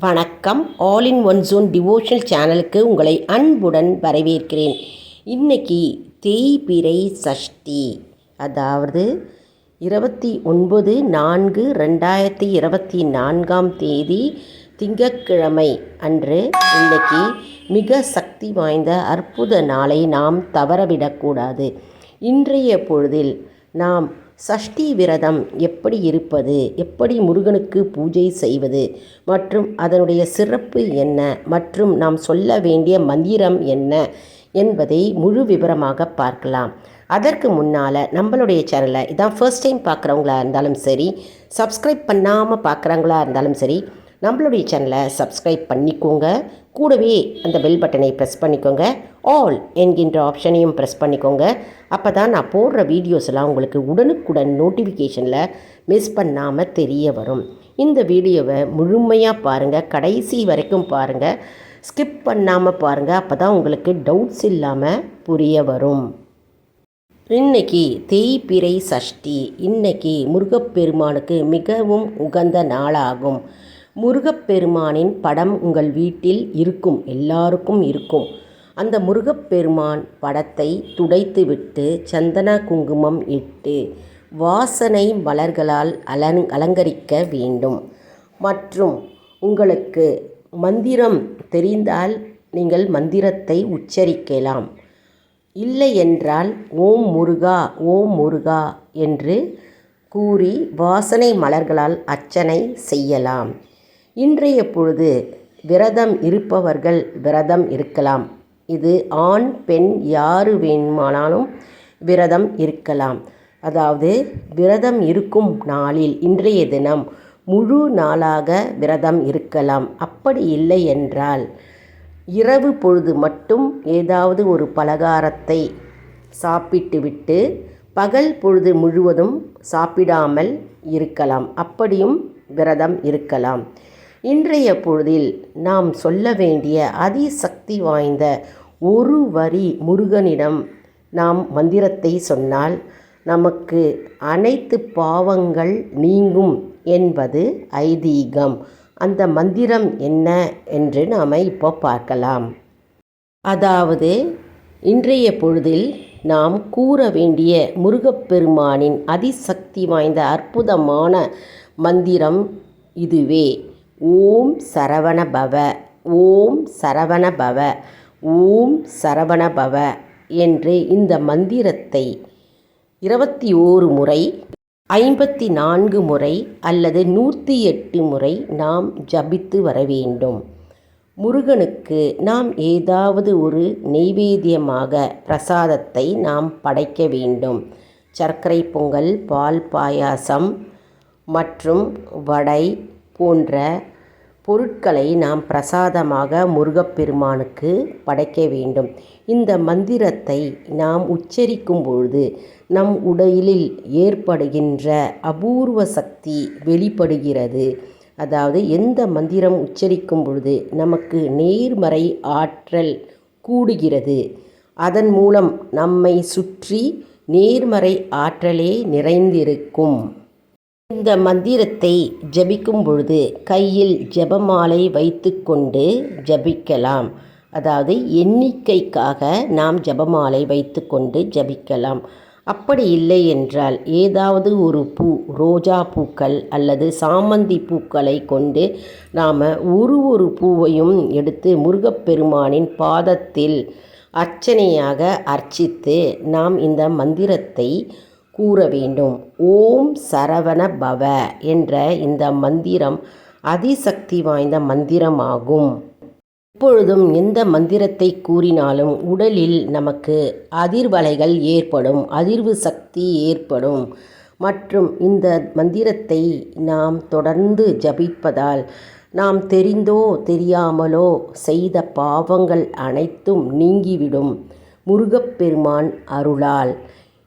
வணக்கம். All in one June devotional சேனலுக்கு உங்களை அன்புடன் வரவேற்கிறேன். இன்னைக்கு தேய்பிரை சஷ்டி. அதாவது இருபத்தி ஒன்பது நான்கு ரெண்டாயிரத்தி இருபத்தி நான்காம் தேதி திங்கட்கிழமை அன்று இன்னைக்கு மிக சக்தி வாய்ந்த அற்புத நாளை நாம் தவறவிடக்கூடாது. இன்றைய பொழுதில் நாம் சஷ்டி விரதம் எப்படி இருப்பது? எப்படி முருகனுக்கு பூஜை செய்வது? மற்றும் அதனுடைய சிறப்பு என்ன? மற்றும் நாம் சொல்ல வேண்டிய மந்திரம் என்ன? என்பதை முழு விவரமாக பார்க்கலாம். அதற்கு முன்னால் நம்மளுடைய சேனலை இதான் ஃபர்ஸ்ட் டைம் பார்க்குறவங்களா இருந்தாலும் சரி சப்ஸ்கிரைப் பண்ணாமல் பார்க்குறவங்களா இருந்தாலும் சரி நம்மளுடைய சேனலை சப்ஸ்கிரைப் பண்ணிக்கோங்க. கூடவே அந்த பெல் பட்டனை ப்ரெஸ் பண்ணிக்கோங்க. ஆல் என்கின்ற ஆப்ஷனையும் ப்ரெஸ் பண்ணிக்கோங்க. அப்போ தான் நான் போடுற வீடியோஸ் எல்லாம் உங்களுக்கு உடனுக்குடன் நோட்டிஃபிகேஷனில் மிஸ் பண்ணாமல் தெரிய வரும். இந்த வீடியோவை முழுமையாக பாருங்கள் கடைசி வரைக்கும் பாருங்கள் ஸ்கிப் பண்ணாமல் பாருங்கள் அப்போ தான் உங்களுக்கு டவுட்ஸ் இல்லாமல் புரிய வரும். இன்னைக்கு தேய்பிறை சஷ்டி. இன்னைக்கு முருகப்பெருமானுக்கு மிகவும் உகந்த நாளாகும். முருகப்பெருமானின் படம் உங்கள் வீட்டில் இருக்கும் எல்லாருக்கும் இருக்கும். அந்த முருகப்பெருமான் படத்தை துடைத்துவிட்டு சந்தன குங்குமம் இட்டு வாசனை மலர்களால் அலங் அலங்கரிக்க வேண்டும். மற்றும் உங்களுக்கு மந்திரம் தெரிந்தால் நீங்கள் மந்திரத்தை உச்சரிக்கலாம். இல்லை என்றால் ஓம் முருகா ஓம் முருகா என்று கூறி வாசனை மலர்களால் அர்ச்சனை செய்யலாம். இன்றைய பொழுது விரதம் இருப்பவர்கள் விரதம் இருக்கலாம். இது ஆண் பெண் யாரு வேணுமானாலும் விரதம் இருக்கலாம். அதாவது விரதம் இருக்கும் நாளில் இன்றைய தினம் முழு நாளாக விரதம் இருக்கலாம். அப்படி இல்லை என்றால் இரவு பொழுது மட்டும் ஏதாவது ஒரு பலகாரத்தை சாப்பிட்டுவிட்டு பகல் பொழுது முழுவதும் சாப்பிடாமல் இருக்கலாம். அப்படியும் விரதம் இருக்கலாம். இன்றைய பொழுதில் நாம் சொல்ல வேண்டிய அதிசக்தி வாய்ந்த ஒரு வரி முருகனிடம் நாம் மந்திரத்தை சொன்னால் நமக்கு அனைத்து பாவங்கள் நீங்கும் என்பது ஐதீகம். அந்த மந்திரம் என்ன? என்று நாம் இப்போ பார்க்கலாம். அதாவது இன்றைய பொழுதில் நாம் கூற வேண்டிய முருகப்பெருமானின் அதிசக்தி வாய்ந்த அற்புதமான மந்திரம் இதுவே. ஓம் சரவண பவ ஓம் சரவண பவ ஓம் சரவண பவ என்று இந்த மந்திரத்தை இருபத்தி ஓரு முறை ஐம்பத்தி நான்கு முறை அல்லது நூற்றி எட்டு முறை நாம் ஜபித்து வர வேண்டும். முருகனுக்கு நாம் ஏதாவது ஒரு நெய்வேத்தியமாக பிரசாதத்தை நாம் படைக்க வேண்டும். சர்க்கரை பொங்கல் பால் பாயாசம் மற்றும் வடை போன்ற பொருட்களை நாம் பிரசாதமாக முருகப்பெருமானுக்கு படைக்க வேண்டும். இந்த மந்திரத்தை நாம் உச்சரிக்கும் பொழுது நம் உடலில் ஏற்படுகின்ற அபூர்வ சக்தி வெளிப்படுகிறது. அதாவது எந்த மந்திரம் உச்சரிக்கும் பொழுது நமக்கு நேர்மறை ஆற்றல் கூடுகிறது. அதன் மூலம் நம்மை சுற்றி நேர்மறை ஆற்றலே நிறைந்திருக்கும். இந்த மந்திரத்தை ஜபிக்கும் பொழுது கையில் ஜபமாலை வைத்துக்கொண்டு ஜபிக்கலாம். அதாவது எண்ணிக்கைக்காக நாம் ஜபமாலை வைத்துக்கொண்டு ஜபிக்கலாம். அப்படி இல்லை என்றால் ஏதாவது ஒரு பூ ரோஜா பூக்கள் அல்லது சாமந்தி பூக்களை கொண்டு நாம் ஒரு ஒரு பூவையும் எடுத்து முருகப்பெருமானின் பாதத்தில் அர்ச்சனையாக அர்ச்சித்து நாம் இந்த மந்திரத்தை கூற வேண்டும். ஓம் சரவண பவ என்ற இந்த மந்திரம் அதிசக்தி வாய்ந்த மந்திரமாகும். எப்பொழுதும் எந்த மந்திரத்தை கூறினாலும் உடலில் நமக்கு அதிர்வலைகள் ஏற்படும் அதிர்வு சக்தி ஏற்படும். மற்றும் இந்த மந்திரத்தை நாம் தொடர்ந்து ஜபிப்பதால் நாம் தெரிந்தோ தெரியாமலோ செய்த பாவங்கள் அனைத்தும் நீங்கிவிடும். முருகப்பெருமான் அருளால்.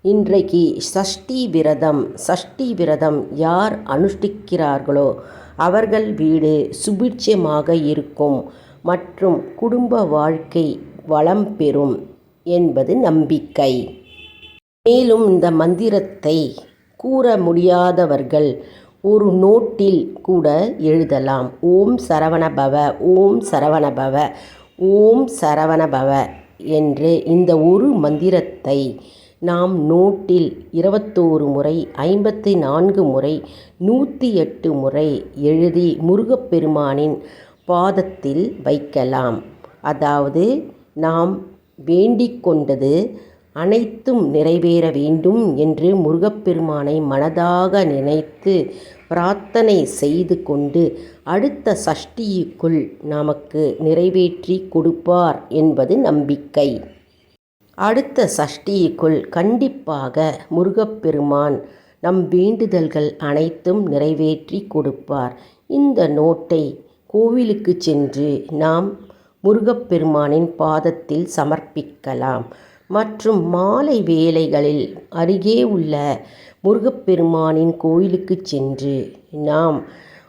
இன்றைக்கு சஷ்டி விரதம் சஷ்டி விரதம் யார் அனுஷ்டிக்கிறார்களோ அவர்கள் வீடு சுபிட்சமாக இருக்கும் மற்றும் குடும்ப வாழ்க்கை வளம் பெறும் என்பது நம்பிக்கை. மேலும் இந்த மந்திரத்தை கூற முடியாதவர்கள் ஒரு நோட்டில் கூட எழுதலாம். ஓம் சரவணபவ ஓம் சரவணபவ ஓம் சரவணபவ என்று இந்த ஒரு மந்திரத்தை நாம் நோட்டில் இருபத்தோரு முறை ஐம்பத்தி நான்கு முறை நூற்றி எட்டு முறை எழுதி முருகப்பெருமானின் பாதத்தில் வைக்கலாம். அதாவது நாம் வேண்டிக் கொண்டது அனைத்தும் நிறைவேற வேண்டும் என்று முருகப்பெருமானை மனதாக நினைத்து பிரார்த்தனை செய்து கொண்டு அடுத்த சஷ்டிக்குள் நமக்கு நிறைவேற்றி கொடுப்பார் என்பது நம்பிக்கை. அடுத்த சஷ்டிக்குள் கண்டிப்பாக முருகப்பெருமான் நம் வேண்டுதல்கள் அனைத்தும் நிறைவேற்றி கொடுப்பார். இந்த நோட்டை கோவிலுக்கு சென்று நாம் முருகப்பெருமானின் பாதத்தில் சமர்ப்பிக்கலாம். மற்றும் மாலை வேளைகளில் அருகே உள்ள முருகப்பெருமானின் கோயிலுக்கு சென்று நாம்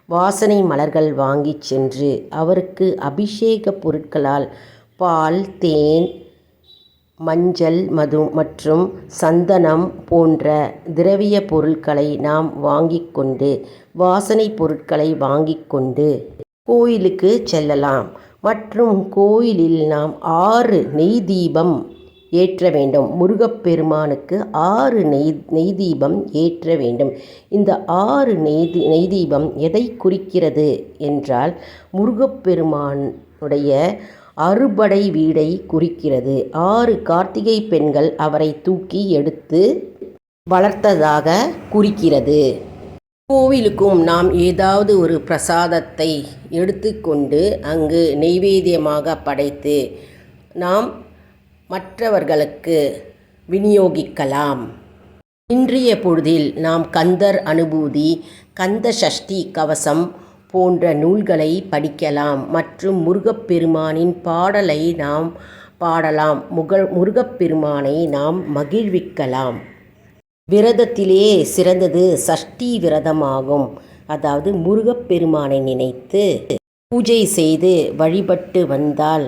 வாசனை மலர்கள் வாங்கி சென்று அவருக்கு அபிஷேக பொருட்களால் பால் தேன் மஞ்சள் மது மற்றும் சந்தனம் போன்ற திரவிய பொருட்களை நாம் வாங்கிக் கொண்டு வாசனை பொருட்களை வாங்கிக் கொண்டு கோயிலுக்கு செல்லலாம். மற்றும் கோயிலில் நாம் ஆறு நெய் தீபம் ஏற்ற வேண்டும். முருகப்பெருமானுக்கு ஆறு நெய் நெய் தீபம் ஏற்ற வேண்டும். இந்த ஆறு நெய் நெய் தீபம் எதை குறிக்கிறது என்றால் முருகப்பெருமானுடைய அறுபடை வீடை குறிக்கிறது. ஆறு கார்த்திகை பெண்கள் அவரை தூக்கி எடுத்து வளர்த்ததாக குறிக்கிறது. கோவிலுக்கும் நாம் ஏதாவது ஒரு பிரசாதத்தை எடுத்துக்கொண்டு அங்கு நெய்வேத்தியமாக படைத்து நாம் மற்றவர்களுக்கு விநியோகிக்கலாம். இன்றைய பொழுதில் நாம் கந்தர் அனுபூதி கந்த சஷ்டி கவசம் போன்ற நூல்களை படிக்கலாம். மற்றும் முருகப்பெருமானின் பாடலை நாம் பாடலாம். முகழ் முருகப்பெருமானை நாம் மகிழ்விக்கலாம். விரதத்திலே சிறந்தது சஷ்டி விரதமாகும். அதாவது முருகப்பெருமானை நினைத்து பூஜை செய்து வழிபட்டு வந்தால்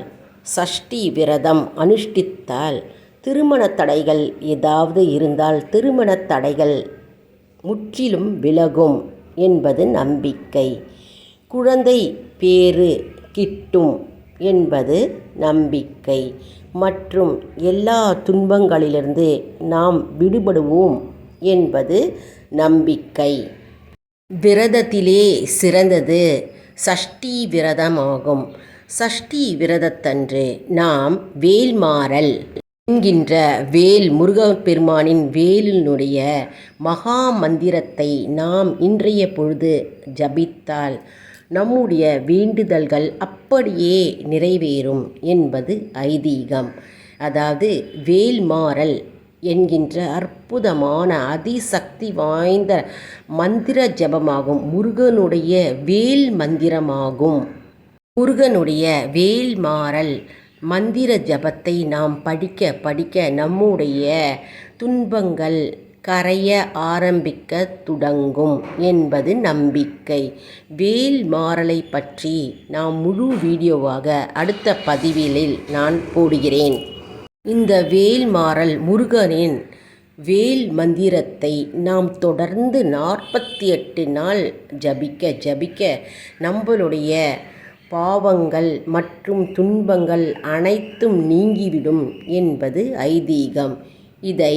சஷ்டி விரதம் அனுஷ்டித்தால் திருமண தடைகள் ஏதாவது இருந்தால் திருமண தடைகள் முற்றிலும் விலகும் என்பது நம்பிக்கை. குழந்தை பேறு கிட்டும் என்பது நம்பிக்கை. மற்றும் எல்லா துன்பங்களிலிருந்து நாம் விடுபடுவோம் என்பது நம்பிக்கை. விரதத்திலே சிறந்தது சஷ்டி விரதமாகும். சஷ்டி விரதத்தன்று நாம் வேல்மாறல் என்கின்ற வேல் முருகப்பெருமானின் வேலினுடைய மகா மந்திரத்தை நாம் இன்றைய பொழுது ஜபித்தால் நம்முடைய வேண்டுதல்கள் அப்படியே நிறைவேறும் என்பது ஐதீகம். அதாவது வேல்மாறல் என்கின்ற அற்புதமான அதிசக்தி வாய்ந்த மந்திர ஜபமாகும். முருகனுடைய வேல் மந்திரமாகும். முருகனுடைய வேல்மாறல் மந்திர ஜபத்தை நாம் படிக்க படிக்க நம்முடைய துன்பங்கள் கரைய ஆரம்பிக்க தொடங்கும் என்பது நம்பிக்கை. வேல் மாறலை பற்றி நாம் முழு வீடியோவாக அடுத்த பதிவிலில் நான் போடுகிறேன். இந்த வேல் மாறல் முருகனின் வேல் மந்திரத்தை நாம் தொடர்ந்து நாற்பத்தி எட்டு நாள் ஜபிக்க ஜபிக்க நம்மளுடைய பாவங்கள் மற்றும் துன்பங்கள் அனைத்தும் நீங்கிவிடும் என்பது ஐதீகம். இதை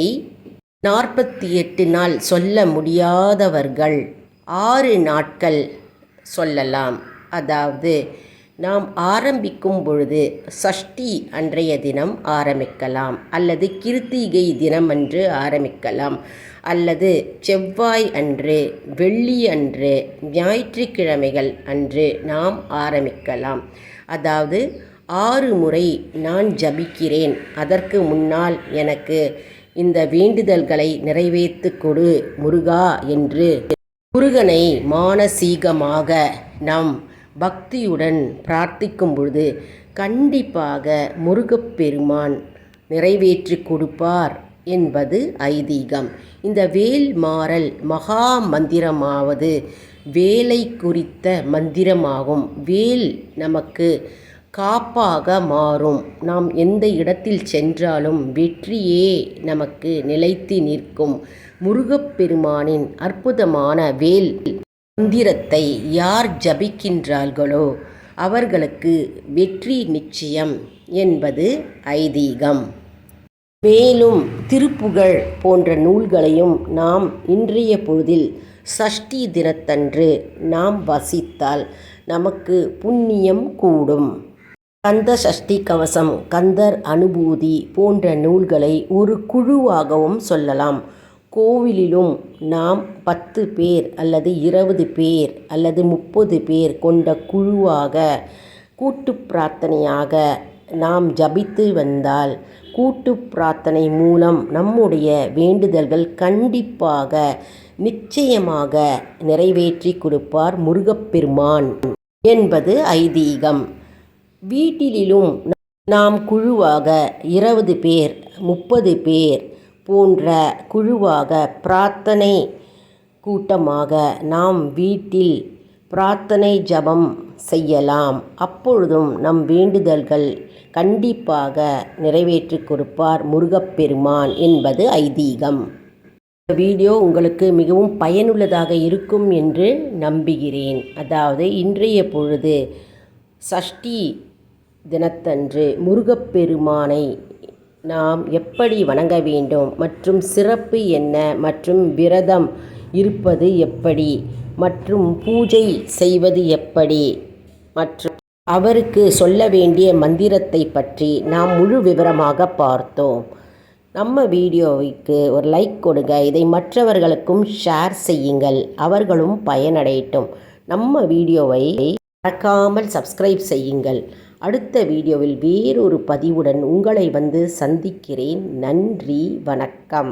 நாற்பத்தி எட்டு நாள் சொல்ல முடியாதவர்கள் ஆறு நாட்கள் சொல்லலாம். அதாவது நாம் ஆரம்பிக்கும் பொழுது சஷ்டி அன்றைய தினம் ஆரம்பிக்கலாம் அல்லது கிருத்திகை தினம் அன்று ஆரம்பிக்கலாம் அல்லது செவ்வாய் அன்று வெள்ளி அன்று ஞாயிற்றுக்கிழமைகள் அன்று நாம் ஆரம்பிக்கலாம். அதாவது ஆறு முறை நான் ஜபிக்கிறேன் அதற்கு முன்னால் எனக்கு இந்த வேண்டுதல்களை நிறைவேற்று கொடு முருகா என்று. முருகனை மானசீகமாக நம் பக்தியுடன் பிரார்த்திக்கும் பொழுது கண்டிப்பாக முருகப்பெருமான் நிறைவேற்றி கொடுப்பார் என்பது ஐதீகம். இந்த வேல் மாறல் மகா மந்திரமாவது வேலை குறித்த மந்திரமாகும். வேல் நமக்கு காப்பாக மாறும். நாம் எந்த இடத்தில் சென்றாலும் வெற்றியே நமக்கு நிலைத்து நிற்கும். முருகப்பெருமானின் அற்புதமான வேல் மந்திரத்தை யார் ஜபிக்கின்றார்களோ அவர்களுக்கு வெற்றி நிச்சயம் என்பது ஐதீகம். மேலும் திருப்புகழ் போன்ற நூல்களையும் நாம் இன்றைய பொழுதில் சஷ்டி தினத்தன்று நாம் வசித்தால் நமக்கு புண்ணியம் கூடும். கந்த சஷ்டி கவசம் கந்தர் அனுபூதி போன்ற நூல்களை ஒரு குழுவாகவும் சொல்லலாம். கோவிலிலும் நாம் பத்து பேர் அல்லது இருபது பேர் அல்லது முப்பது பேர் கொண்ட குழுவாக கூட்டு பிரார்த்தனையாக நாம் ஜபித்து வந்தால் கூட்டு பிரார்த்தனை மூலம் நம்முடைய வேண்டுதல்கள் கண்டிப்பாக நிச்சயமாக நிறைவேற்றி கொடுப்பார் முருகப்பெருமான். என்பது ஐதீகம். வீட்டிலும் நாம் குழுவாக இருபது பேர் முப்பது பேர் போன்ற குழுவாக பிரார்த்தனை கூட்டமாக நாம் வீட்டில் பிரார்த்தனை ஜபம் செய்யலாம். அப்பொழுதும் நம் வேண்டுதல்கள் கண்டிப்பாக நிறைவேற்றி கொடுப்பார் முருகப்பெருமான் என்பது ஐதீகம். இந்த வீடியோ உங்களுக்கு மிகவும் பயனுள்ளதாக இருக்கும் என்று நம்புகிறேன். அதாவது இன்றைய பொழுது சஷ்டி தினத்தன்று முருகப்பெருமானை நாம் எப்படி வணங்க வேண்டும்? மற்றும் சிறப்பு என்ன? மற்றும் விரதம் இருப்பது எப்படி? மற்றும் பூஜை செய்வது எப்படி? மற்றும் அவருக்கு சொல்ல வேண்டிய மந்திரத்தை பற்றி நாம் முழு விவரமாக பார்த்தோம். நம்ம வீடியோவுக்கு ஒரு லைக் கொடுங்க. இதை மற்றவர்களுக்கும் ஷேர் செய்யுங்கள். அவர்களும் பயனடையட்டும். நம்ம வீடியோவை மறக்காமல் சப்ஸ்கிரைப் செய்யுங்கள். அடுத்த வீடியோவில் வேறொரு பதிவுடன் உங்களை வந்து சந்திக்கிறேன். நன்றி வணக்கம்.